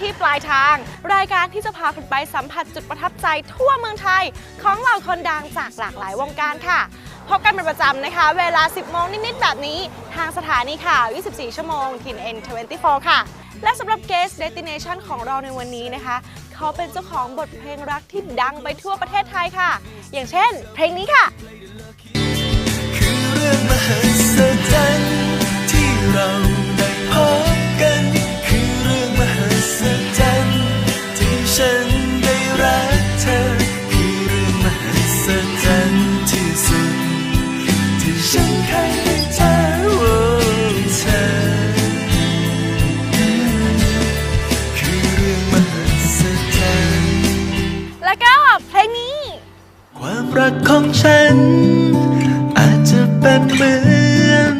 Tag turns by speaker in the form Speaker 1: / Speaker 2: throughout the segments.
Speaker 1: ที่ปลายทาง รายการที่จะพาคุณไปสัมผัสจุดประทับใจทั่วเมืองไทย ของเหล่าคนดังจากหลากหลายวงการค่ะ พบกันเป็นประจำนะคะ เวลา 10 โมงนิด ๆ แบบนี้ ทางสถานีข่าว 24 ชั่วโมงทิน N24 ค่ะ และสำหรับ Guest Destination ของเราในวันนี้นะคะ เขาเป็นเจ้าของบทเพลงรักที่ดังไปทั่วประเทศไทยค่ะ อย่างเช่น เพลงนี้ค่ะ
Speaker 2: คือเรื่องมหัศจรรย์ที่เรา ศจรรย์ที่ฉันได้รักเธอ คือเรื่องมหัศจรรย์ที่สุดที่ฉันเคยได้เจอเธอ คือเรื่องมหัศจรรย์
Speaker 1: แล้วก็เพลงนี้
Speaker 2: ความรักของฉัน อาจจะเป็นเหมือน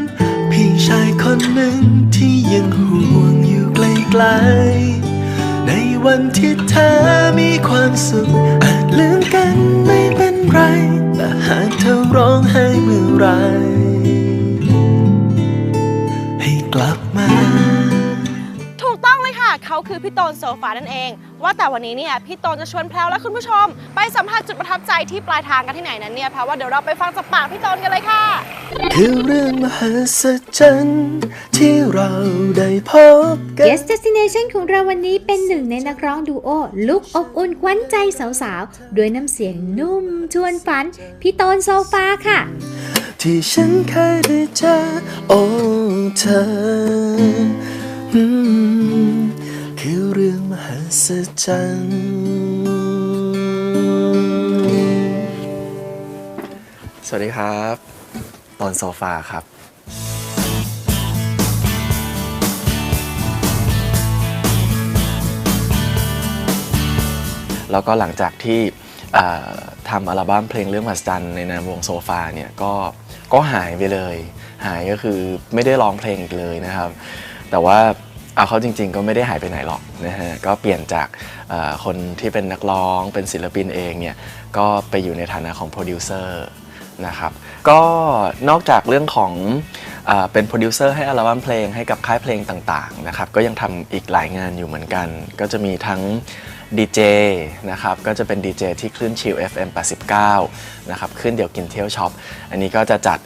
Speaker 2: พี่ชายคนหนึ่งที่ยังห่วงอยู่ไกลๆ วันที่เธอมีความสุข อาจลืมกันไม่เป็นไร แต่หากเธอร้องไห้เมื่อไร
Speaker 1: ค่ะเขาคือพี่โตนโซฟานั่นเอง ว่าแต่วันนี้เนี่ยพี่โตนจะชวนแพลวและคุณผู้ชม ไปสัมผัสจุดประทับใจที่ปลายทางกันที่ไหนนั้นเนี่ยแพลวว่าเดี๋ยวเราไปฟังจากปากพี่โตนกันเลยค่ะ
Speaker 2: คือเรื่องมหัศจรรย์ที่เราได้พบกัน
Speaker 3: Guest Destination ของเราวันนี้เป็นหนึ่งในนักร้องดูโอลุกอบอุ่นขวัญใจสาวๆด้วยน้ำเสียงนุ่มชวนฝันพี่โตนโซฟาค่ะ
Speaker 2: ที่ฉันเคยได้เจอโอ้เธออืม คือเรื่องมหัศจรรย์สวัสดีครับ ตอนโซฟาครับ แล้วก็หลังจากที่ทำอัลบั้มเพลงเรื่องมหัศจรรย์ในนามวงโซฟาเนี่ยก็ก็หายไปเลย หายก็คือไม่ได้ร้องเพลงอีกเลยนะครับ แต่ว่า เอาเขาจริง ๆ ก็ไม่ได้หายไปไหนหรอกนะฮะก็เปลี่ยนจากคนที่เป็นนักร้องเป็นศิลปินเองเนี่ยก็ไปอยู่ในฐานะของโปรดิวเซอร์นะครับก็นอกจากเรื่องของเออเป็นโปรดิวเซอร์ให้อัลบั้มเพลงให้กับค่ายเพลงต่างๆนะครับก็ยังทำอีกหลายงานอยู่เหมือนกัน ก็จะมีทั้ง ดีเจนะครับก็จะเป็นดีเจที่คลื่นชิล FM 89นะครับคลื่นเดี่ยวกินเที่ยวช็อป อันนี้ก็จะจัด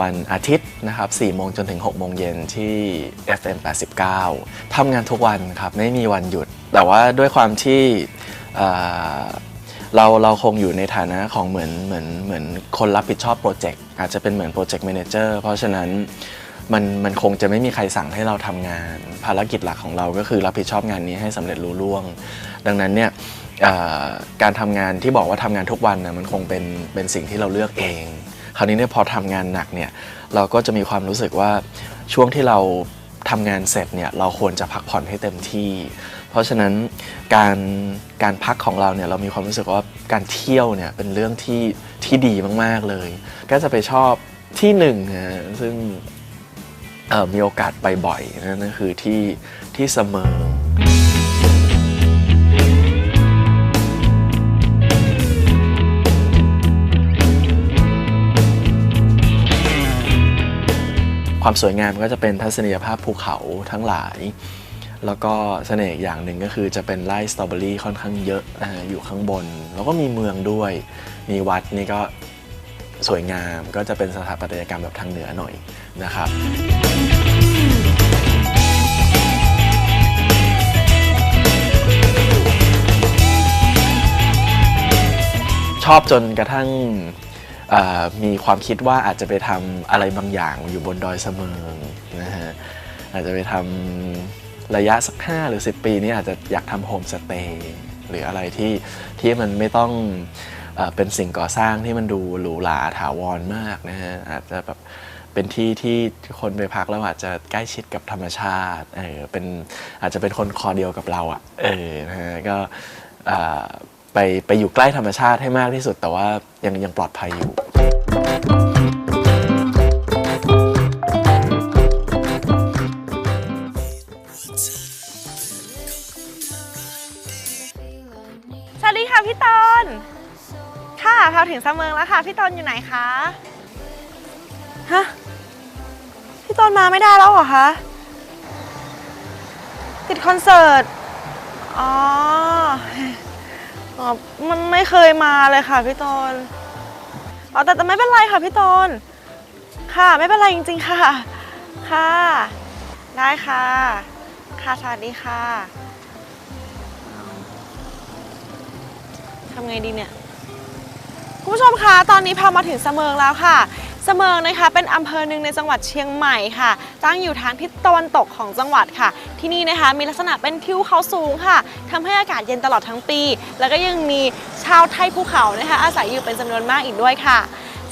Speaker 2: วันอาทิตย์นะครับ4โมงจนถึง6โมงเย็นที่ FM 89ทำงานทุกวันครับไม่มีวันหยุด แต่ว่าด้วยความที่เอ่อเราเราคงอยู่ในฐานะของเหมือนเหมือนเหมือนคนรับผิดชอบโปรเจกต์อาจจะเป็นเหมือนโปรเจกต์แมเนเจอร์เพราะฉะนั้น มันมันคงจะไม่มีใครสั่งให้เราทำงาน ภารกิจหลักของเราก็คือรับผิดชอบงานนี้ให้สำเร็จรุ่ล่วง ดังนั้นเนี่ยการทำงานที่บอกว่าทำงานทุกวันนะมันคงเป็นเป็นสิ่งที่เราเลือกเอง คราวนี้เนี่ยพอทำงานหนักเนี่ยเราก็จะมีความรู้สึกว่าช่วงที่เราทำงานเสร็จเนี่ยเราควรจะพักผ่อนให้เต็มที่ เพราะฉะนั้นการการพักของเราเนี่ยเรามีความรู้สึกว่าการเที่ยวเนี่ยเป็นเรื่องที่ที่ดีมากๆเลย ก็จะไปชอบที่หนึ่งนะซึ่ง มีโอกาสไปบ่อยนั่นก็คือที่ที่เสมอความสวยงามก็จะเป็นทัศนียภาพภูเขาทั้งหลาย แล้วก็เสน่ห์อย่างหนึ่งก็คือจะเป็นไร่สตรอเบอรี่ค่อนข้างเยอะนะฮะอยู่ข้างบน แล้วก็มีเมืองด้วย มีวัดนี่ก็สวยงามก็จะเป็นสถาปัตยกรรมแบบทางเหนือหน่อยนะครับ ชอบจนกระทั่งมีความคิดว่าอาจจะไปทำอะไรบางอย่างอยู่บนดอยเสมิงนะฮะอาจจะไปทำระยะสัก 5 หรือ 10 ปีนี้อาจจะอยากทำโฮมสเตย์หรืออะไรที่ที่มันไม่ต้องเอเป็นสิ่งก่อสร้างที่มันดูหรูหราถาวรมากนะฮะอาจจะแบบเป็นที่ที่คนไปพักแล้วอาจจะใกล้ชิดกับธรรมชาติเออเป็นอาจจะเป็นคนคอเดียวกับเราอะ่ะเออนะฮะก็อ่า ไปไปอยู่ใกล้ธรรมชาติให้มากที่สุด แต่ว่ายังยังปลอดภัยอยู่
Speaker 1: สวัสดีค่ะพี่ตนค่ะแพลวถึงเสมิงแล้วค่ะ พี่ตนอยู่ไหนคะฮะพี่ตนมาไม่ได้แล้วเหรอคะติดคอนเสิร์ตอ๋อ อ๋อ มันไม่เคยมาเลยค่ะพี่ตนอ๋อแต่แต่ไม่เป็นไรค่ะพี่ตนค่ะ ไม่เป็นไรจริง ๆ ค่ะ ค่ะ ได้ค่ะ ค่ะสวัสดีค่ะทำไงดีเนี่ย คุณผู้ชมคะ ตอนนี้พามาถึงเสมิงแล้วค่ะ เสมิงนะคะเป็นอำเภอหนึ่งในจังหวัดเชียงใหม่ค่ะตั้งอยู่ทางทิศตะวันตกของจังหวัดค่ะ ที่นี่นะคะมีลักษณะเป็นทิวเขาสูงค่ะทำให้อากาศเย็นตลอดทั้งปี แล้วก็ยังมีชาวไทยภูเขานะคะ อาศัยอยู่เป็นจำนวนมากอีกด้วยค่ะ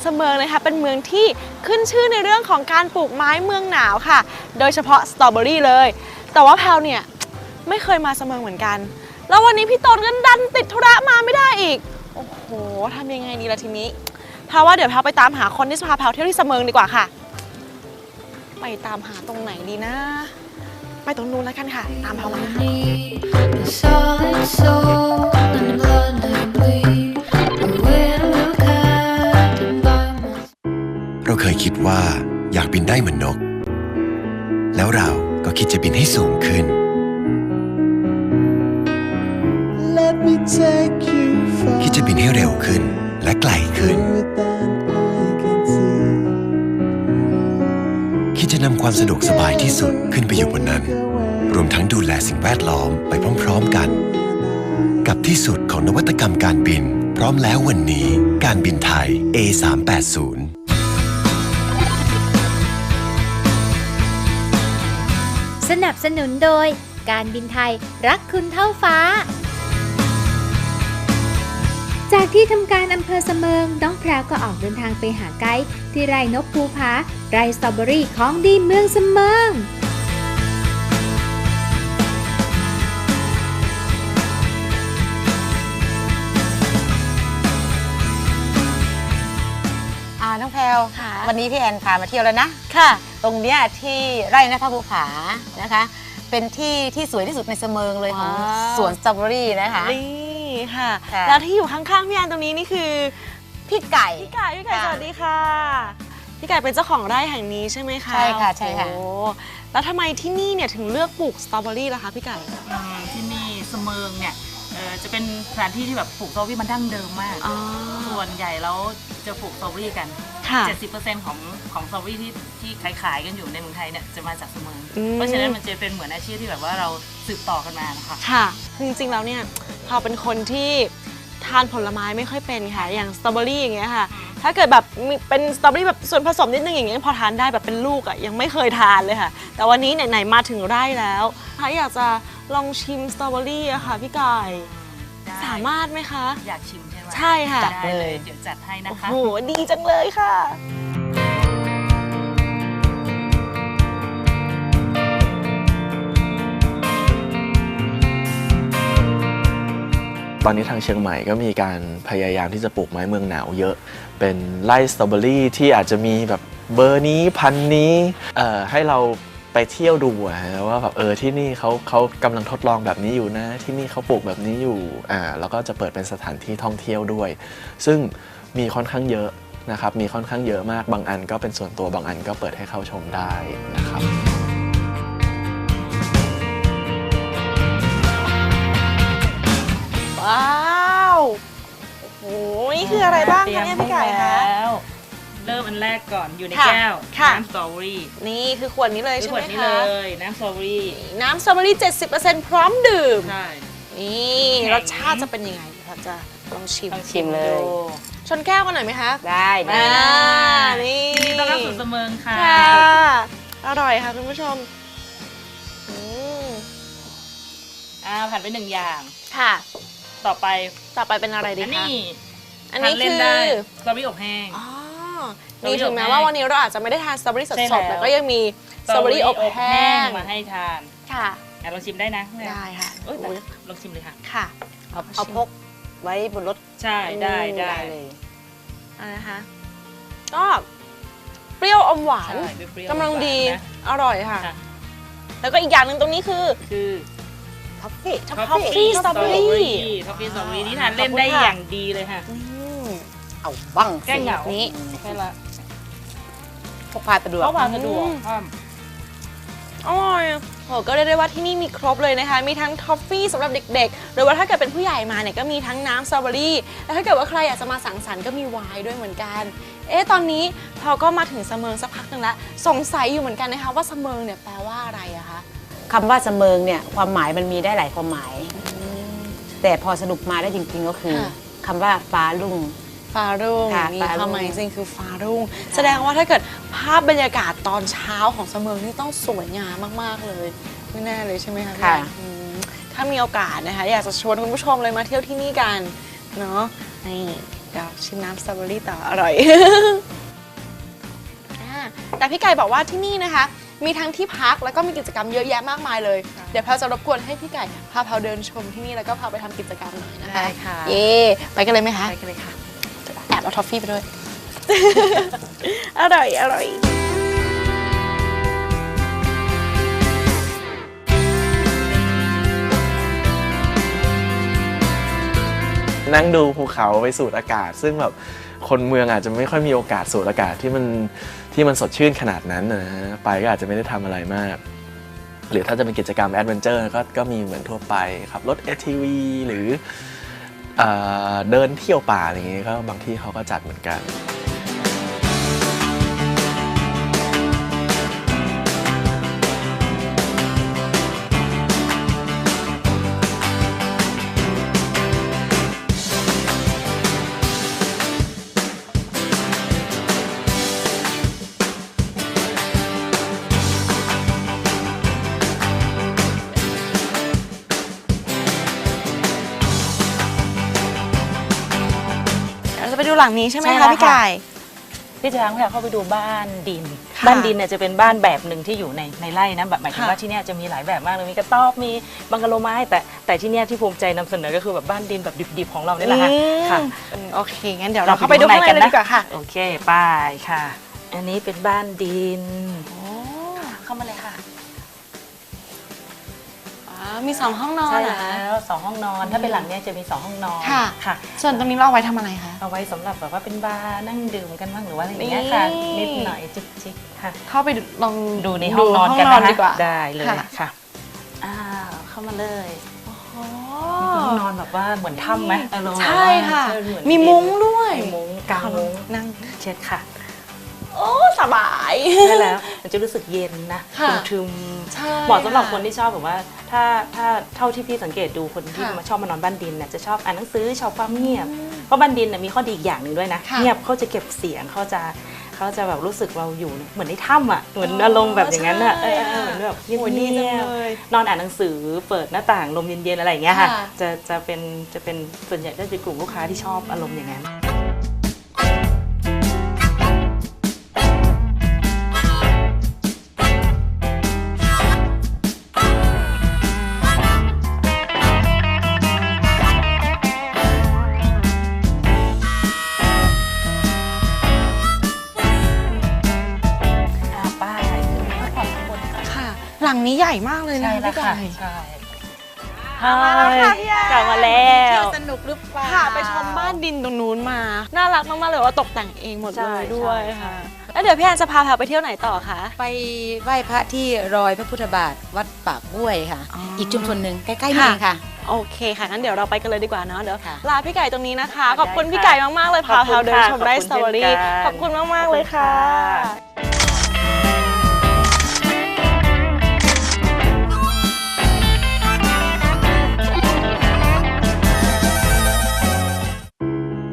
Speaker 1: เสมิงนะคะเป็นเมืองที่ขึ้นชื่อในเรื่องของการปลูกไม้เมืองหนาวค่ะ โดยเฉพาะสตรอเบอรี่เลย แต่ว่าแพลวเนี่ยไม่เคยมาเสมิงเหมือนกัน แล้ววันนี้พี่ตนก็ดันติดธุระมาไม่ได้อีก โอ้โหทำยังไงดีล่ะทีนี้ แพรว่าเดี๋ยวแพรไปตามหาคนที่จะพาแพรเที่ยวที่เสมิงดีกว่าค่ะ ไปตามหาตรงไหนดีนะ ไปตรงนู้นแล้วกันค่ะ ตามแพรมาค่ะ
Speaker 4: The solid soul and the blood that bleed. The wind will cut by my
Speaker 5: เราเคยคิดว่าอยากบินได้เหมือนนก แล้วเราก็คิดจะบินให้สูงขึ้น
Speaker 6: Let me take you
Speaker 5: คิดจะบินให้เร็วขึ้น และไกลขึ้น คิดจะนำความสะดวกสบายที่สุดขึ้นไปอยู่บนนั้น รวมทั้งดูแลสิ่งแวดล้อมไปพร้อมๆกัน กับที่สุดของนวัตกรรมการบิน พร้อมแล้ววันนี้การบินไทย A380
Speaker 3: สนับสนุนโดย การบินไทยรักคุณเท่าฟ้า จากที่ทำการอำเภอเสมิงน้องแพรวก็ออกเดินทางไปหาไกด์ที่ไร่นกภูผาไร่สตรอเบอรี่ของดีเมืองเสมิง
Speaker 7: อ่าน้องแพลว
Speaker 1: ค่ะ
Speaker 7: วันนี้พี่แอนพามาเที่ยวแล้วนะ
Speaker 1: ค่ะ
Speaker 7: ตรงเนี้ยที่ไร่นภาภูผานะคะ เป็นที่ที่สวยที่สุดในเสมิงเลยของ
Speaker 1: ว้าว
Speaker 7: สวนสตรอเบอรี่นะคะ
Speaker 1: นี่ ค่ะ
Speaker 7: ค่ะ
Speaker 1: แล้วที่อยู่ข้างๆพี่แอนตรงนี้นี่คือ
Speaker 7: พี่ไก่
Speaker 1: พี่ไก่พี่ไก่
Speaker 7: ค่ะ
Speaker 1: สวัสดีค่ะ พี่ไก่เป็นเจ้าของไร่แห่งนี้ใช่ไหมคะ
Speaker 7: ใช่ค่ะใช่ค่ะ
Speaker 1: โอ้แล้วทำไมที่นี่เนี่ยถึงเลือกปลูกสตรอเบอรี่ล่ะคะพี่ไก่
Speaker 8: อืมที่นี่เสมิงเนี่ยเอ่อจะเป็นสถานที่ที่แบบปลูกสตรอเบอรี่มันดั้งเดิมมาก
Speaker 1: อ๋อ
Speaker 8: ส่วนใหญ่แล้วจะปลูกสตรอเบอรี่กัน
Speaker 1: ค่ะ
Speaker 8: 70%ของ ของสตรอเบอรี่ที่ที่ขายขายๆกันอยู่ในเมืองไทยเนี่ยจะมาจากเสมิง
Speaker 1: อืม
Speaker 8: เพราะฉะนั้นมันจะเป็นเหมือนอาชีพที่แบบว่าเราสืบต่อกันมานะคะ
Speaker 1: ค่ะคือจริงๆแล้วเนี่ยพอเป็นคนที่ทานผลไม้ไม่ค่อยเป็นค่ะ อย่างสตรอเบอรี่อย่างเงี้ยค่ะ ถ้าเกิดแบบมีเป็นสตรอเบอรี่แบบส่วนผสมนิดนึงอย่างเงี้ยพอทานได้แบบเป็นลูกอะยังไม่เคยทานเลยค่ะ แต่วันนี้ไหนๆมาถึงไร่แล้วถ้าอยากจะลองชิมสตรอเบอรี่อะค่ะพี่ไก่
Speaker 8: ได้
Speaker 1: สามารถไหมคะ
Speaker 8: อยากชิมใช่ไหม
Speaker 1: ใช่ค่ะ
Speaker 8: ได้เลย เดี๋ยวจัดให้นะ
Speaker 1: โอ้
Speaker 8: คะ
Speaker 1: โหดีจังเลยค่ะ
Speaker 2: ตอนนี้ทางเชียงใหม่ก็มีการพยายามที่จะปลูกไม้เมืองหนาวเยอะ เป็นไร่สตรอเบอรี่ที่อาจจะมีแบบเบอร์นี้พันนี้ให้เราไปเที่ยวดูอะฮะว่าแบบเออที่นี่เขาเขากำลังทดลองแบบนี้อยู่นะ ที่นี่เขาปลูกแบบนี้อยู่อ่าแล้วก็จะเปิดเป็นสถานที่ท่องเที่ยวด้วย ซึ่งมีค่อนข้างเยอะนะครับมีค่อนข้างเยอะมากบางอันก็เป็นส่วนตัวบางอันก็เปิดให้เข้าชมได้นะครับ
Speaker 1: ว้าวโอ้โหนี่คืออะไรบ้างคะเนี่ยพี่ไก่คะ
Speaker 8: แล้วเริ่มอันแรกก่อนอยู่ใน
Speaker 1: ค่ะ
Speaker 8: แก้ว
Speaker 1: ค่ะ
Speaker 8: น้ำสตรอเบอรี่
Speaker 1: นี่คือขวดนี้เลย
Speaker 8: คือ
Speaker 1: ใช่
Speaker 8: ข
Speaker 1: ไห
Speaker 8: ว
Speaker 1: ม
Speaker 8: ดนี้
Speaker 1: คะ
Speaker 8: เลยน้ำสตรอเบอรี่
Speaker 1: น้ำสตรอเบอรี่ 70%พร้อมดื่ม
Speaker 8: ใช่
Speaker 1: นี่
Speaker 8: แข็ง
Speaker 1: รสชาติจะเป็นยังไงเราจะลองชิม
Speaker 7: ลองชิมเลย
Speaker 8: ดู
Speaker 1: ชนแก้วกันหน่อยไหมคะ
Speaker 7: ได้เล
Speaker 1: อ่ายนี่
Speaker 8: ยินดีต้อนรับสู่เสมิงค่ะ
Speaker 1: ค่ะ อร่อยค่ะคุณผู้ชมอืม
Speaker 8: อ่าผ่านไปหนึ่งอย่าง
Speaker 1: ค่ะ
Speaker 8: ต่อไป
Speaker 1: ต่อไปเป็นอะไรดี
Speaker 8: อัน
Speaker 1: คะ
Speaker 8: นี้
Speaker 1: อันนี้
Speaker 8: ทาเล่
Speaker 1: คื
Speaker 8: น
Speaker 1: อ
Speaker 8: ได้สตรอเบอรี่อบแห้ง
Speaker 1: อ๋อ
Speaker 8: สตรอเบอรี่
Speaker 1: นี่ถึงแม้
Speaker 8: อบแห้ง
Speaker 1: ว่าวันนี้เราอาจจะไม่ได้ทานสตรอเบอรี่ส
Speaker 8: ใช่
Speaker 1: ดๆ
Speaker 8: แล้ว
Speaker 1: แต่ก็ยังมีสตรอเบอรี่อบแห้ง
Speaker 8: มาให้ทาน
Speaker 1: ค่ะ
Speaker 8: อะลองชิมได้นะ
Speaker 1: ได้ค่ะ
Speaker 8: โอ้ย
Speaker 1: โอ้ย
Speaker 8: ลองชิมเลยค่ะ
Speaker 1: ค่ะ
Speaker 7: เอาเอาพกไว้บนรถ
Speaker 8: ใช่ได้ได้
Speaker 7: เลย
Speaker 1: เอะนะคะ ก็เปรี้ยวอมหวาน
Speaker 8: ใช่เปรี้ยวๆ
Speaker 1: กำลังดี
Speaker 8: หวานนะ
Speaker 1: อร่อยค่ะ
Speaker 8: ค่ะ
Speaker 1: แล้วก็อีกอย่างหนึ่งตรงนี้คือ
Speaker 8: คือ
Speaker 7: ท็อฟฟี่
Speaker 1: ท็อฟฟี่สตรอเบอรี่
Speaker 8: ท็อฟฟี่สตรอเบอรี่นี่ทานเล่นได้อย่างดีเลยค่ะ
Speaker 7: เอาบ้าง
Speaker 8: แก้เหงา
Speaker 7: นี้
Speaker 8: ใช่ละ
Speaker 7: พกพาสะดวก
Speaker 8: เข้ามาสะดวก
Speaker 1: อืม
Speaker 8: ค่ะ
Speaker 1: อร่อยโหก็เรียกได้ว่าที่นี่มีครบเลยนะคะ มีทั้งทอฟฟี่สำหรับเด็กๆ หรือว่าถ้าเกิดเป็นผู้ใหญ่มาเนี่ยก็มีทั้งน้ำสตรอเบอรี่ แล้วถ้าเกิดว่าใครอยากจะมาสังสรรค์ก็มีไวน์ด้วยเหมือนกัน เอ๊ะตอนนี้พอก็มาถึงเสมิงสักพักหนึ่งแล้ว สงสัยอยู่เหมือนกันนะคะว่าเสมิงเนี่ยแปลว่าอะไรอะคะ
Speaker 7: คำว่าเสมิงเนี่ยความหมายมันมีได้หลายความหมาย แต่พอสรุปมาได้จริงๆก็คือ
Speaker 1: ค่ะ
Speaker 7: คำว่าฟ้ารุ่ง
Speaker 1: ฟารุ่ง
Speaker 7: ค่ะ
Speaker 1: มี
Speaker 7: ฟารุ่ง
Speaker 1: ความหมายจริงคือฟารุ่ง แสดงว่าถ้าเกิดภาพบรรยากาศตอนเช้าของเสมิงนี่ต้องสวยงามมากๆเลยแน่ๆเลยใช่ไหมคะพี่
Speaker 7: ค่ะ
Speaker 1: อืมถ้ามีโอกาสนะคะอยากจะชวนคุณผู้ชมเลยมาเที่ยวที่นี่กันเนาะนี่เดี๋ยวชิมน้ำสตรอเบอรี่ต่ออร่อยอ่าแต่พี่ไก่บอกว่าที่นี่นะคะ มีทั้งที่พักแล้วก็มีกิจกรรมเยอะแยะมากมายเลย เดี๋ยวแพลจะรบกวนให้พี่ไก่พาแพลเดินชมที่นี่แล้วก็พาไปทำกิจกรรมหน่อยนะคะ
Speaker 7: ได้ค่ะ
Speaker 1: เย่ไปกันเลยไหมคะ
Speaker 7: ไปกันเลยค่ะ
Speaker 1: แอบเอาทอฟฟี่ไปด้วย อร่อย อร่อย
Speaker 2: นั่งดูภูเขาไปสูดอากาศ ซึ่งแบบคนเมืองอาจจะไม่ค่อยมีโอกาสสูดอากาศที่มัน ที่มันสดชื่นขนาดนั้นนะไปก็อาจจะไม่ได้ทำอะไรมาก หรือถ้าจะเป็นกิจกรรมแอดเวนเจอร์ก็ก็มีเหมือนทั่วไปขับรถ ATV หรือเอเดินเที่ยวป่าอะไรอย่างเงี้ยก็บางที่เขาก็จัดเหมือนกัน
Speaker 1: หลังนี้ใช่ไหม
Speaker 8: ใช่
Speaker 1: คะ
Speaker 8: แล้ว
Speaker 1: พี่ไก่
Speaker 8: พี่ช้างพาเข้าไปดูบ้านดิน
Speaker 1: ค่ะ
Speaker 8: บ้านดินเนี่ยจะเป็นบ้านแบบหนึ่งที่อยู่ในในไร่นะแบบหมายถึง
Speaker 1: ค่ะ
Speaker 8: ว่าที่เนี่ยจะมีหลายแบบมากเลยมีกระต๊อบมีบังกะโลไม้แต่แต่ที่เนี่ยที่ภูมิใจนำเสนอก็คือแบบบ้านดินแบบดิบๆของเรานี่แหละค่ะ
Speaker 1: อืม
Speaker 8: ค่ะ
Speaker 1: โอเคงั้นเดี๋ยวเราเข้าไปดูข้างในเลยดีกว่าค่ะ
Speaker 8: โอเคไปค่ะ อันนี้เป็นบ้านดิน เข้ามาเลยค่ะ
Speaker 1: อ๋อ มีสองห้องนอน
Speaker 8: ใช่
Speaker 1: เหรอคะ
Speaker 8: แล้วสองห้องนอนถ้าเป็นหลังเนี้ยจะมีสองห้องนอน
Speaker 1: ค่ะ
Speaker 8: ค่ะ
Speaker 1: ส่วนตรงนี้เราเอาไว้ทำอะไรคะ
Speaker 8: เอาไว้สำหรับแบบว่าเป็นบาร์นั่งดื่มกันบ้างหรือว่าอะไรอย่างเงี้ยค่ะ
Speaker 1: นี่
Speaker 8: นิดหน่อยจิกๆค่ะ
Speaker 1: เข้าไปดูลอง
Speaker 8: ดูในห้องนอนกัน
Speaker 1: ห้ง
Speaker 8: นะ
Speaker 1: ดีกว่า
Speaker 8: ได้เลย
Speaker 1: ค่ะ
Speaker 8: ค่ะอ้าวเข้ามาเลย
Speaker 1: อ๋อ
Speaker 8: ห้องนอนแบบว่าเหมือนถ้ำไหมอารมณ์
Speaker 1: ใช่ค่ะ
Speaker 8: ใช่เหอน
Speaker 1: มีมุ้งด้วย
Speaker 8: มีมุ้งกางมุ้ง
Speaker 1: นั่ง
Speaker 8: เช็ดค่ะ
Speaker 1: โอ้สบาย
Speaker 8: ใช่แล้ว มันจะรู้สึกเย็นนะ
Speaker 1: ค่ะ
Speaker 8: ทึม
Speaker 1: ใช่
Speaker 8: ๆเหมาะสำหรับ
Speaker 1: ค่ะ
Speaker 8: คนที่ชอบแบบว่า ถ้าถ้าเท่าที่พี่สังเกตดูคนที่
Speaker 1: ค่ะ
Speaker 8: มาชอบมานอนบ้านดินเนี่ยจะชอบอ่านหนังสือชอบความเงียบเพราะบ้านดินเนี่ยมีข้อดีอีกอย่างหนึ่งด้วยนะ
Speaker 1: ค่ะ
Speaker 8: เงียบเขาจะเก็บเสียงเขาจะเขาจะแบบรู้สึกเราอยู่เหมือนในถ้ำอะเหมือนอารมณ์แบบอย่างนั้นอะเออเออเหมือนแบบเงีย
Speaker 1: โอ้ยดีจัง
Speaker 8: บ
Speaker 1: เลย
Speaker 8: ๆนอนอ่านหนังสือเปิดหน้าต่างลมเย็นๆอะไรอย่างเงี้ยค่ะ
Speaker 1: ค่ะ
Speaker 8: จะจะเป็นจะเป็นส่วนใหญ่จะเป็นกลุ่มลูกค้าที่ชอบอารมณ์อย่างนั้น
Speaker 1: ญ่มากเลยนะ
Speaker 8: ใช่
Speaker 1: คะ
Speaker 8: แล้ว
Speaker 1: พี่
Speaker 8: ค่ะ
Speaker 1: ไก่
Speaker 8: ใช่
Speaker 1: มาแล้วค่ะพี่แอน
Speaker 8: กลับมาแล้ว
Speaker 7: สนุกหรือเปล่า
Speaker 1: ค่ะไปชมบ้านดินตรงนู้นมา น่ารักมากๆเลยว่าตกแต่งเองหมด
Speaker 8: ใช่
Speaker 1: เลยด้วย
Speaker 8: ใช่
Speaker 1: ค่ะ แล้วเดี๋ยวพี่แอนจะพาแพลไปเที่ยวไหนต่อคะ
Speaker 7: ไปไหว้พระที่รอยพระพุทธบาทวัดปากบ้วยค่ะ
Speaker 1: อ๋ออี
Speaker 7: อีกชุมชนหนึ่งใกล้ๆนี่
Speaker 1: ค่ะ
Speaker 7: เองค่ะ
Speaker 1: โอเคค่ะงั้นเดี๋ยวเราไปกันเลยดีกว่าเนาะเดี๋ยว
Speaker 7: ค่ะ
Speaker 1: ลาพี่ไก่ตรงนี้นะคะ
Speaker 8: ได้
Speaker 1: ขอบคุณ
Speaker 8: ค่ะ
Speaker 1: พี่ไก่มากๆเลยพา
Speaker 8: ขอบคุณ
Speaker 1: แพลเดิน
Speaker 8: ค่ะ
Speaker 1: ชมได้
Speaker 8: ขอบ
Speaker 1: ส
Speaker 8: คุณ
Speaker 1: ตรอเบอรี่
Speaker 8: เช่นกัน
Speaker 1: ขอบคุณมากๆเลยค่ะ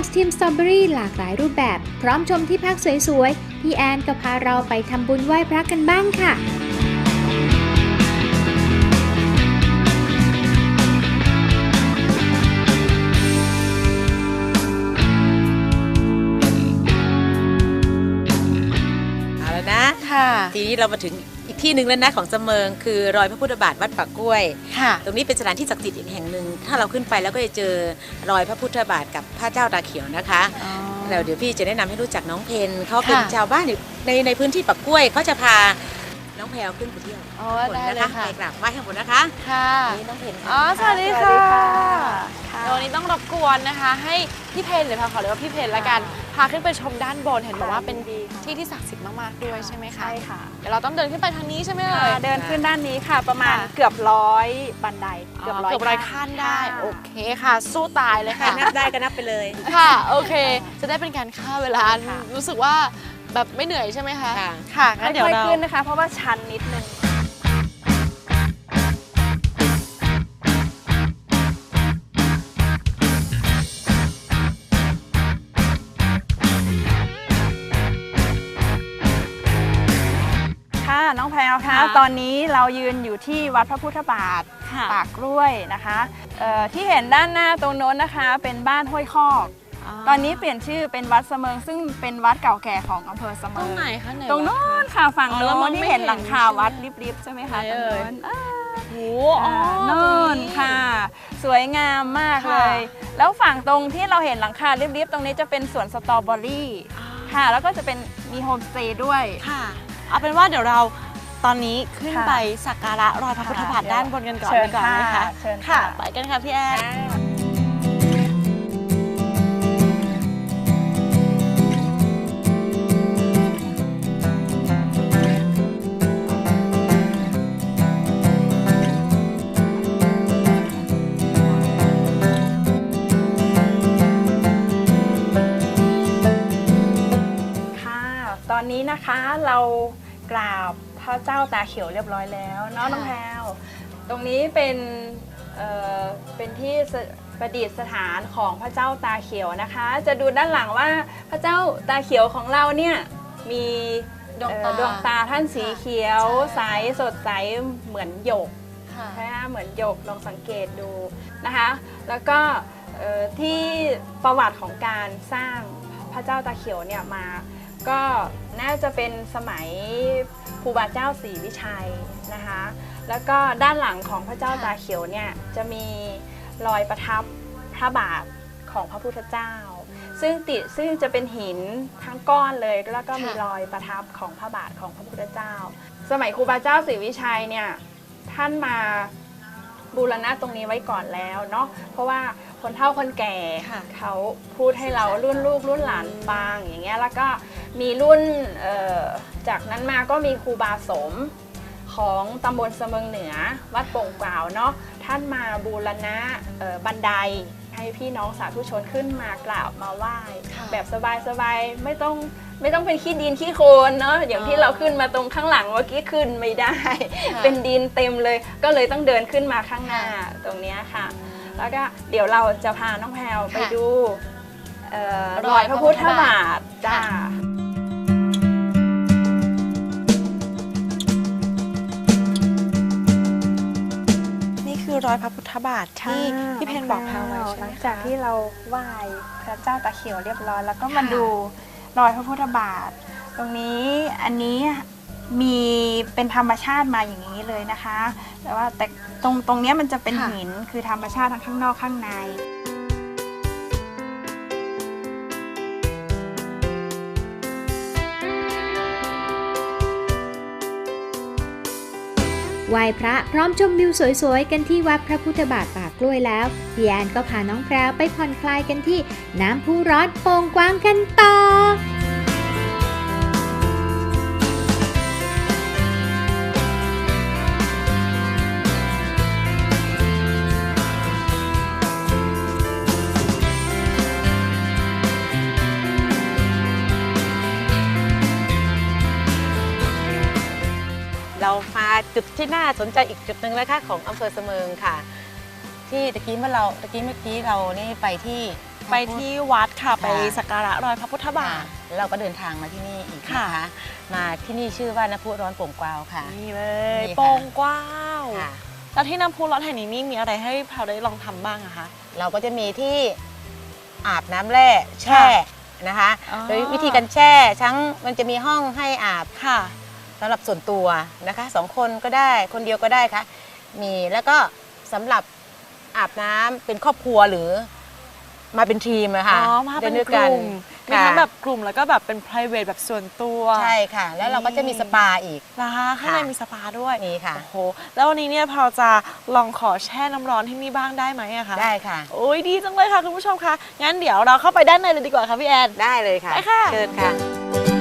Speaker 3: จากทีมสตรอเบอรี่หลากหลายรูปแบบ พร้อมชมที่พักสวยๆ พี่แอนก็พาเราไปทำบุญไหว้พระกันบ้างค่ะ
Speaker 7: เอาแล้วนะ
Speaker 1: ค่ะ
Speaker 7: ทีนี้เรามาถึงอีก ที่หนึ่งแล้วนะของเสมิงคือรอยพระพุทธบาทวัดปากกล้วย
Speaker 1: ค่ะ
Speaker 7: ตรงนี้เป็นสถานที่ศักดิ์สิทธิ์อีกแห่งหนึ่งถ้าเราขึ้นไปแล้วก็จะเจอรอยพระพุทธบาทกับพระเจ้าตาเขียวนะคะแล้วเดี๋ยวพี่จะแนะนำให้รู้จักน้องเพนเขาเป็น
Speaker 1: ค่ะ
Speaker 7: ชาวบ้านอยู่ในในพื้นที่ปากกล้วยเขาจะพาน้องแพรวขึ้นไปเที่ยว
Speaker 1: อ๋อ
Speaker 7: ข้างบน
Speaker 1: ได้
Speaker 7: นะ
Speaker 1: เลย
Speaker 7: คะ
Speaker 1: ค่ะ
Speaker 7: ไปกราบไหว้ข้างบนนะคะ
Speaker 1: ค่ะ
Speaker 7: นี่น้องเพน
Speaker 1: อ๋อ สวัสดีค่ะ เดี๋ยววันนี้ต้องรบกวนนะคะ ให้พี่เพนหรือพาขอเรียกว่าพี่เพนละกัน พาขึ้นไปชมด้านบน เห็นบอกว่าเป็น ที่ที่ศักดิ์สิทธิ์มากๆด้วยใช่ไหมคะ
Speaker 9: ใช่ค่ะ
Speaker 1: เดี๋ยวเราต้องเดินขึ้นไปทางนี้ใช่ไหมเอ่ย
Speaker 9: เดินขึ้นด้านนี้ค่ะ ประมาณ
Speaker 1: ค่ะ
Speaker 9: เกือบร้อยบันได
Speaker 1: เกื
Speaker 9: เกื
Speaker 1: อ
Speaker 9: อ
Speaker 1: บบร้
Speaker 9: ร้
Speaker 1: อ
Speaker 9: อยย
Speaker 1: ร้อยขั้นได้
Speaker 9: ค่ะ
Speaker 1: โอเคค่ะ สู้ตายเลย
Speaker 7: ใคร
Speaker 1: ค่ะ
Speaker 7: นับได้ก็นับไปเลย
Speaker 1: ค่ะโอเค จะได้เป็นการฆ่าเวลารู้สึกว่าแบบไม่เหนื่อยใช่ไหมคะ
Speaker 7: ค่ะ
Speaker 1: ค่ะงั้นเดี๋ยว
Speaker 9: ค่อย
Speaker 1: เรา
Speaker 9: ๆขึ้นนะคะ เพราะว่าชันนิดนึง น้องแพรวคะ
Speaker 1: ค่ะ
Speaker 9: ตอนนี้เรายืนอยู่ที่วัดพระพุทธบาท
Speaker 1: ค่ะ
Speaker 9: ปากกล้วยนะคะเอ่อที่เห็นด้านหน้าตรงโน้นนะคะ เป็นบ้านห้วยคอก ตอนนี้เปลี่ยนชื่อเป็นวัดเสมิงซึ่งเป็นวัดเก่าแก่ของอำเภอเส
Speaker 1: ต
Speaker 9: มิ
Speaker 1: รง
Speaker 9: ง
Speaker 1: ไหนคะไหน
Speaker 9: ตรงโน้นค่ะฝั่ง
Speaker 1: อ๋อ
Speaker 9: โน้
Speaker 1: เรามอง
Speaker 9: น
Speaker 1: ไม่
Speaker 9: ที่เห็น
Speaker 1: เห็น
Speaker 9: หลังคา
Speaker 1: ใช่ไหม
Speaker 9: วัดริบๆใช่ไหมคะ
Speaker 1: ไหน
Speaker 9: ตรง
Speaker 1: เอ่ย
Speaker 9: โน้นอ่า
Speaker 1: โอ้อ๋อ
Speaker 9: โน่นค่ะ สวยงามมาก
Speaker 1: ค่ะ
Speaker 9: เลย แล้วฝั่งตรงที่เราเห็นหลังคาเรียบๆ ตรงนี้จะเป็นสวนสตรอเบอรี่ ค่ะ แล้วก็จะเป็นมีโฮมสเตย์ด้วย
Speaker 1: ค่ะ เอาเป็นว่าเดี๋ยวเราตอนนี้ขึ้น
Speaker 9: ค่ะ
Speaker 1: ไปสักการะรอยพระพุทธบาท
Speaker 9: ค่ะ
Speaker 1: ด้านบนกันก่อน
Speaker 9: เชิญ
Speaker 1: ดีกว่อนไหม
Speaker 9: ค่ะ
Speaker 1: คะ
Speaker 9: เชิญ
Speaker 1: ค่ะ
Speaker 9: ค่ะ
Speaker 1: ไปกันค่ะพี่แอน
Speaker 9: เจ้าตาเขียวเรียบร้อยแล้วเนาะ
Speaker 1: ค่ะ
Speaker 9: น้องแพรวตรงนี้เป็นเอ่อเป็นที่สประดิษฐานของพระเจ้าตาเขียวนะคะ จะดูด้านหลังว่าพระเจ้าตาเขียวของเราเนี่ยมี
Speaker 1: ดวง
Speaker 9: เอ่อ
Speaker 1: ตา
Speaker 9: ดวงตาท่านสีเขียวใสสดใสเหมือนหยก
Speaker 1: ค่ะ
Speaker 9: นะคะเหมือนหยกลองสังเกตดูนะคะ แล้วก็เอ่อที่ประวัติของการสร้างพระเจ้าตาเขียวเนี่ยมา ก็น่าจะเป็นสมัยครูบาเจ้าศรีวิชัยนะคะ แล้วก็ด้านหลังของพระเจ้าตาเขียวเนี่ยจะมีรอยประทับพระบาทของพระพุทธเจ้า ซึ่งติดซึ่งจะเป็นหินทั้งก้อนเลยแล้วก็มี
Speaker 1: ค่ะ
Speaker 9: รอยประทับของพระบาทของพระพุทธเจ้า สมัยครูบาเจ้าศรีวิชัยเนี่ยท่านมาบูรณะตรงนี้ไว้ก่อนแล้วเนาะเพราะว่าคนเฒ่าคนแก่
Speaker 1: ค่ะ
Speaker 9: เขาพูดให้เรารุ่นลูกรุ่นหลานฟังอย่างเงี้ยแล้วก็ มีรุ่นเอ่อจากนั้นมาก็มีครูบาสมของตำบลเสมิงเหนือ วัดโป่งกล่าวเนาะท่านมาบูรณะเอ่อบันไดให้พี่น้องสาธุชนขึ้นมากราบมาไหว้
Speaker 1: ค่ะ
Speaker 9: แบบสบายๆไม่ต้องไม่ต้องเป็นขี้ดินขี้โคลนเนาะอย่างที่
Speaker 1: อ๋อ
Speaker 9: เราขึ้นมาตรงข้างหลังเมื่อกี้ขึ้นไม่ได้
Speaker 1: ค่ะ
Speaker 9: เป็นดินเต็มเลย ก็เลยต้องเดินขึ้นมาข้างหน้าตรงเนี้ยค่ะ แล้วก็เดี๋ยวเราจะพาน้องแพรวไป
Speaker 1: ค่ะ
Speaker 9: ดูเอ่อ
Speaker 1: ร
Speaker 9: ร
Speaker 1: อ
Speaker 9: อยย
Speaker 1: พ
Speaker 9: พ
Speaker 1: ระ
Speaker 9: ระ
Speaker 1: พุ
Speaker 9: พุ
Speaker 1: ท
Speaker 9: ท
Speaker 1: ธ
Speaker 9: ธ
Speaker 1: บา
Speaker 9: บา
Speaker 1: ท
Speaker 9: ทจ้า
Speaker 1: ค่ะนี่คือรอยพระพุทธบาทที่พี่เพนบอกแพรวไว้ใช่
Speaker 9: ห
Speaker 1: ไหม
Speaker 9: ลัง
Speaker 1: คะ
Speaker 9: จากที่เราไหว้พระเจ้าตาเขียวเรียบร้อย แล้วก็มา
Speaker 1: ค่ะ
Speaker 9: ดูรอยพระพุทธบาท ตรงนี้อันนี้มีเป็นธรรมชาติมาอย่างนี้เลยนะคะ แต่ว่าแต่ตรงตรงเนี้ยมันจะเป็นหินคือธรรมชาติทั้งข้างนอกข้างใน
Speaker 3: ไหว้พระพร้อมชมวิวสวยๆ กันที่วัดพระพุทธบาทปากกล้วยแล้วพี่แอนก็พาน้องแพรวไปผ่อนคลายกันที่น้ำพุร้อนโป่งกว้างกันต่อ
Speaker 7: จุดที่น่าสนใจอีกจุดหนึ่งนะคะของอำเภอเสมิงค่ะ ที่ตะกี้เมื่อเราตะกี้เมื่อกี้เรานี่ไปที่
Speaker 1: ไปที่วัดค่ะ ไป
Speaker 7: ค่ะ
Speaker 1: สักการะรอยพระพุทธบา
Speaker 7: ค่ะ
Speaker 1: ท
Speaker 7: แล้วเราก็เดินทางมาที่นี่อีก
Speaker 1: ค่ะ
Speaker 7: นะคะมาที่นี่ชื่อว่าน้ำพุร้อนโป่งกวาวค่ะ
Speaker 1: นี่เลย
Speaker 7: นี่ค่ะ
Speaker 1: โป่งกว้าว
Speaker 7: ค่ะ
Speaker 1: แล้วที่น้ำพุร้อนแห่งนี้นี่มีอะไรให้เราได้ลองทำบ้างอะคะ
Speaker 7: เราก็จะมีที่อาบน้ำแร่แช่
Speaker 1: ค่ะ
Speaker 7: นะคะ
Speaker 1: อ๋อ
Speaker 7: โดยวิธีการแช่ทั้งมันจะมีห้องให้อาบ
Speaker 1: ค่ะ
Speaker 7: สำหรับส่วนตัวนะคะสองคนก็ได้คนเดียวก็ได้ค่ะมีแล้วก็สำหรับอาบน้ำเป็นครอบครัวหรือมาเป็นทีมอะค่ะ
Speaker 1: อ๋อมาเป็น
Speaker 7: ดิด้วย
Speaker 1: กลุ่มมี
Speaker 7: ค่ะ
Speaker 1: ทั้งแบบกลุ่มแล้วก็แบบเป็น private แบบส่วนตัว
Speaker 7: ใช่ค่ะ แล้วเราก็จะมีสปาอีก
Speaker 1: นะคะข้างใน
Speaker 7: ค่ะ
Speaker 1: มีสปาด้วย
Speaker 7: มีค่ะ
Speaker 1: โอ้โหแล้ววันนี้เนี่ยเราจะลองขอแช่น้ำร้อนที่นี่บ้างได้ไหมอะคะ
Speaker 7: ได้ค่ะ
Speaker 1: โอ้ยดีจังเลยค่ะคุณผู้ชมคะงั้นเดี๋ยวเราเข้าไปด้านในเลยดีกว่าค่ะพี่แอน
Speaker 7: ได้เลยค่ะ
Speaker 1: ไปค่ะ
Speaker 7: เชิญค่ะ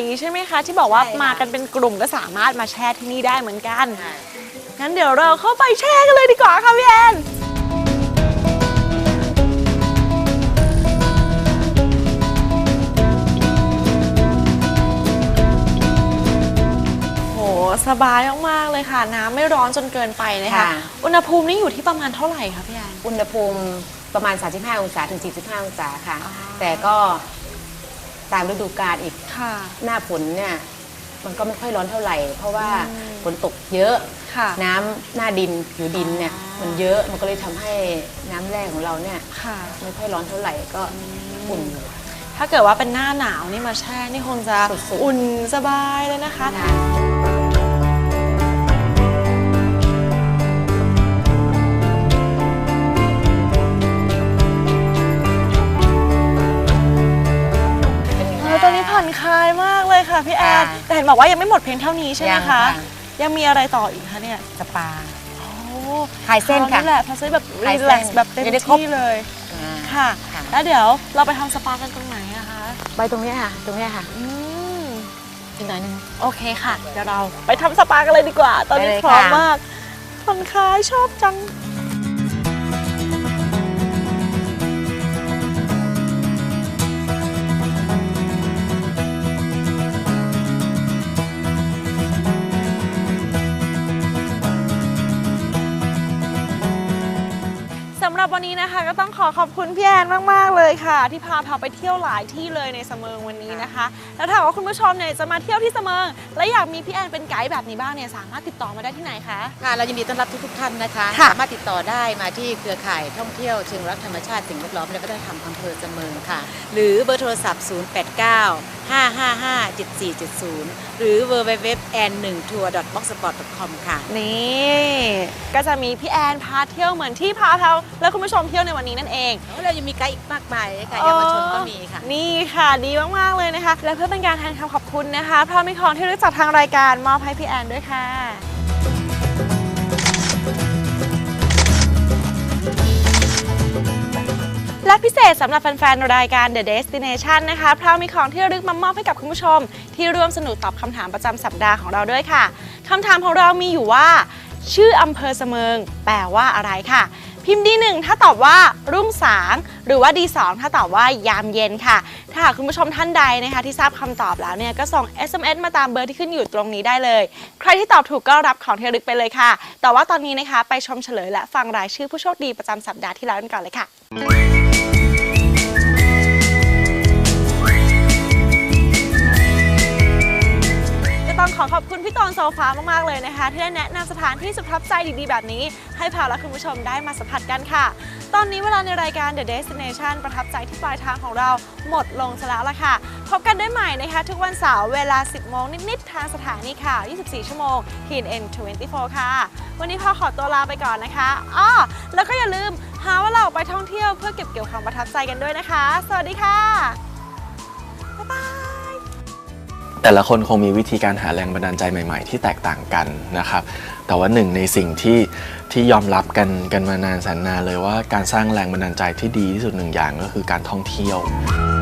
Speaker 1: องใหญ่ใช่ไหมคะ ที่บอกว่า
Speaker 7: ใช่ค่ะ
Speaker 1: มากันเป็นกลุ่มก็สามารถมาแช่ที่นี่ได้เหมือนกันงั้นเดี๋ยวเราเข้าไปแช่กันเลยดีกว่าค่ะพี่แอนโหสบายมากๆเลยค่ะ น้ำไม่ร้อนจนเกินไปนะคะ
Speaker 7: ค่ะ
Speaker 1: อุณหภูมินี่อยู่ที่ประมาณเท่าไหร่คะพี่แอน
Speaker 7: อุณหภูมิประมาณ 35 องศาถึง 45 องศาค่ะ
Speaker 1: อ่า
Speaker 7: แต่ก็ ตามฤดูกาลอีก
Speaker 1: ค่ะ
Speaker 7: หน้าฝนเนี่ยมันก็ไม่ค่อยร้อนเท่าไหร่ เพราะว่า
Speaker 1: อืม
Speaker 7: ฝนตกเยอะ
Speaker 1: ค่ะ
Speaker 7: น้ำหน้าดินผิวดินเนี่ย
Speaker 1: อ่ามั
Speaker 7: มันเยอะมันก็เลยทำให้น้ำแร่ของเราเนี่ย
Speaker 1: ค่ะ
Speaker 7: ไม่ค่อยร้อนเท่าไหร่ก็อุ่นอยู่
Speaker 1: ถ้าเกิดว่าเป็นหน้าหนาวนี่มาแช่นี่คงจะ
Speaker 7: สุดๆ
Speaker 1: อุ่นสบายเลยนะคะเอ พี่แอน
Speaker 7: ค่ะ
Speaker 1: แต่เห็นบอกว่ายังไม่หมดเพียงเท่านี้ใช่ไหม
Speaker 7: ยัง
Speaker 1: คะ
Speaker 7: ค่ะ
Speaker 1: ยังมีอะไรต่ออีกคะเนี่ย
Speaker 7: สปา
Speaker 1: โอ้
Speaker 7: คลายเส้นค่ะ
Speaker 1: นี่แหละพาซื้อแบบ
Speaker 7: คลาย
Speaker 1: รี
Speaker 7: เส้น
Speaker 1: แลกซ์แบบเต็ม
Speaker 7: จะได้ครบ
Speaker 1: ที่เลย
Speaker 7: อ่า
Speaker 1: ค่ะ
Speaker 7: ค่ะ
Speaker 1: แล้วเดี๋ยวเราไปทำสปากันตรงไหนอะคะ
Speaker 7: ไปตรงเนี้ยค่ะ ตรงเนี้ยค่ะ
Speaker 1: อืม
Speaker 7: อีกหน่อยหนึง
Speaker 1: โอเคค่ะ เดี๋ยวเราไปทำสปากันเลยดีกว่า ตอนนี้
Speaker 7: ไปเลย
Speaker 1: พร้อม
Speaker 7: ค่ะ
Speaker 1: มากผ่อนคลายชอบจัง ขอขอบคุณพี่แอนมาก ๆ เลยค่ะ ที่พาพาไปเที่ยวหลายที่เลยในเสมิงวันนี้นะคะ แล้วถ้าหากว่าคุณผู้ชมเนี่ยจะมาเที่ยวที่เสมิงและอยากมีพี่แอนเป็นไกด์แบบนี้บ้างเนี่ยสามารถติดต่อมาได้ที่ไหนคะ
Speaker 7: ค่ะเรายินดีต้อนรับทุกๆท่านนะคะ
Speaker 1: ค่ะ
Speaker 7: สามารถติดต่อได้มาที่เครือข่ายท่องเที่ยวเชิงรักธรรมชาติสิ่งแวดล้อมและวัฒนธรรมอำเภอเสมิงค่ะ หรือเบอร์โทรศัพท์ 089 555 7470 หรือ www n 1 tour boxspot com ค่ะ
Speaker 1: นี่ ก็จะมีพี่แอนพาเที่ยวเหมือนที่พาเราและคุณผู้ชมเที่ยวในวันนี้นั่นเอง
Speaker 7: เรายังมีไกด์อีกมากมายเลยค่ะเยาวชนก็มีค่ะ
Speaker 1: นี่ค่ะดีมาก ๆ เลยนะคะ และเพื่อเป็นการแทนคำขอบคุณนะคะพร้อมมีของที่รู้จักทางรายการมอบให้พี่แอนด้วยค่ะ และพิเศษสำหรับแฟนๆ รายการ The Destination นะคะพราะมีของที่ระลึกมามอบให้กับคุณผู้ชม ที่ร่วมสนุกตอบคำถามประจำสัปดาห์ของเราด้วยค่ะคำถามของเรามีอยู่ว่า ชื่ออำเภอเสมิง แปลว่าอะไรค่ะ พิมพ์ดีหนึ่งถ้าตอบว่ารุ่งสาง หรือว่าดีสองถ้าตอบว่ายามเย็นค่ะ ถ้าหากคุณผู้ชมท่านใดนะคะที่ทราบคำตอบแล้วเนี่ยก็ส่ง SMS มาตามเบอร์ที่ขึ้นอยู่ตรงนี้ได้เลย ใครที่ตอบถูกก็รับของที่ระลึกไปเลยค่ะ แต่ว่าตอนนี้นะคะไปชมเฉลยและฟังรายชื่อผู้โชคดีประจำสัปดาห์ที่แล้วกันก่อนเลยค่ะ ต้องขอขอบคุณพี่ตอนโซฟามากๆเลยนะคะ ที่ได้แนะนำสถานที่สุดประทับใจดีๆ แบบนี้ ให้พาและคุณผู้ชมได้มาสัมผัสกันค่ะ ตอนนี้เวลาในรายการ The Destination ประทับใจที่ปลายทางของเราหมดลงซะแล้วล่ะค่ะ พบกันได้ใหม่นะคะ ทุกวันเสาร์เวลา 10 โมงนิดๆ ทางสถานีข่าว 24 ชั่วโมง TNN 24ค่ะ วันนี้พอขอตัวลาไปก่อนนะคะอ้อแล้วก็อย่าลืมหาว่าเราไปท่องเที่ยวเพื่อเก็บเกี่ยวความประทับใจกันด้วยนะคะ สวัสดีค่ะบ๊ายบาย
Speaker 2: แต่ละคนคงมีวิธีการหาแรงบันดาลใจใหม่ ๆ ที่แตกต่างกันนะครับ แต่ว่าหนึ่งในสิ่งที่ที่ยอมรับกันกันมานานแสนนานเลยว่าการสร้างแรงบันดาลใจที่ดีที่สุดหนึ่งอย่างก็คือการท่องเที่ยว「